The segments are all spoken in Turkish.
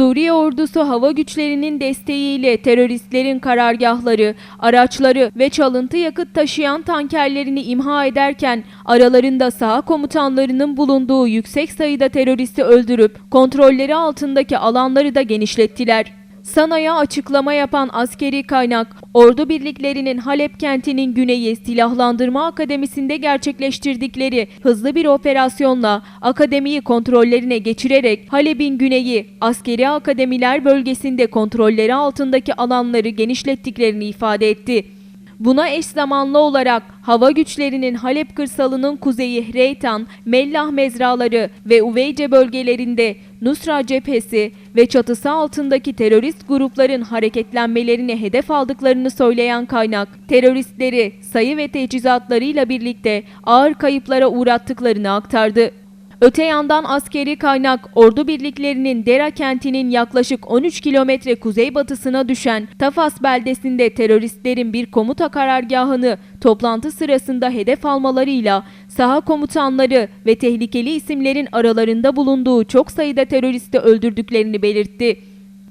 Suriye ordusu hava güçlerinin desteğiyle teröristlerin karargahları, araçları ve çalıntı yakıt taşıyan tankerlerini imha ederken aralarında saha komutanlarının bulunduğu yüksek sayıda teröristi öldürüp kontrolleri altındaki alanları da genişlettiler. Sana'ya açıklama yapan askeri kaynak, ordu birliklerinin Halep kentinin güneyi silahlandırma akademisinde gerçekleştirdikleri hızlı bir operasyonla akademiyi kontrollerine geçirerek Halep'in güneyi askeri akademiler bölgesinde kontrolleri altındaki alanları genişlettiklerini ifade etti. Buna eş zamanlı olarak hava güçlerinin Halep kırsalının kuzeyi Reytan, Mellah mezraları ve Uveyce bölgelerinde Nusra cephesi ve çatısı altındaki terörist grupların hareketlenmelerini hedef aldıklarını söyleyen kaynak, teröristleri sayı ve teçhizatlarıyla birlikte ağır kayıplara uğrattıklarını aktardı. Öte yandan askeri kaynak ordu birliklerinin Dera kentinin yaklaşık 13 kilometre kuzeybatısına düşen Tafas beldesinde teröristlerin bir komuta karargahını toplantı sırasında hedef almalarıyla saha komutanları ve tehlikeli isimlerin aralarında bulunduğu çok sayıda teröristi öldürdüklerini belirtti.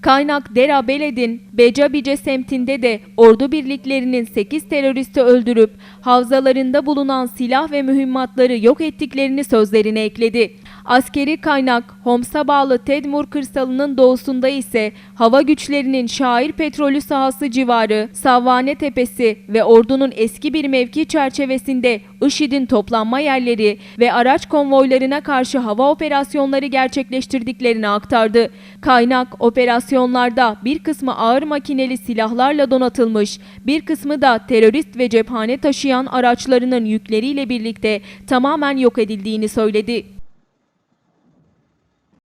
Kaynak Dera Beled'in Becabice semtinde de ordu birliklerinin 8 teröristi öldürüp havzalarında bulunan silah ve mühimmatları yok ettiklerini sözlerine ekledi. Askeri kaynak Homs'a bağlı Tedmur kırsalının doğusunda ise hava güçlerinin Şair petrolü sahası civarı, Savvane Tepesi ve ordunun eski bir mevki çerçevesinde IŞİD'in toplanma yerleri ve araç konvoylarına karşı hava operasyonları gerçekleştirdiklerini aktardı. Kaynak operasyonlarda bir kısmı ağır makineli silahlarla donatılmış, bir kısmı da terörist ve cephane taşıyan araçlarının yükleriyle birlikte tamamen yok edildiğini söyledi.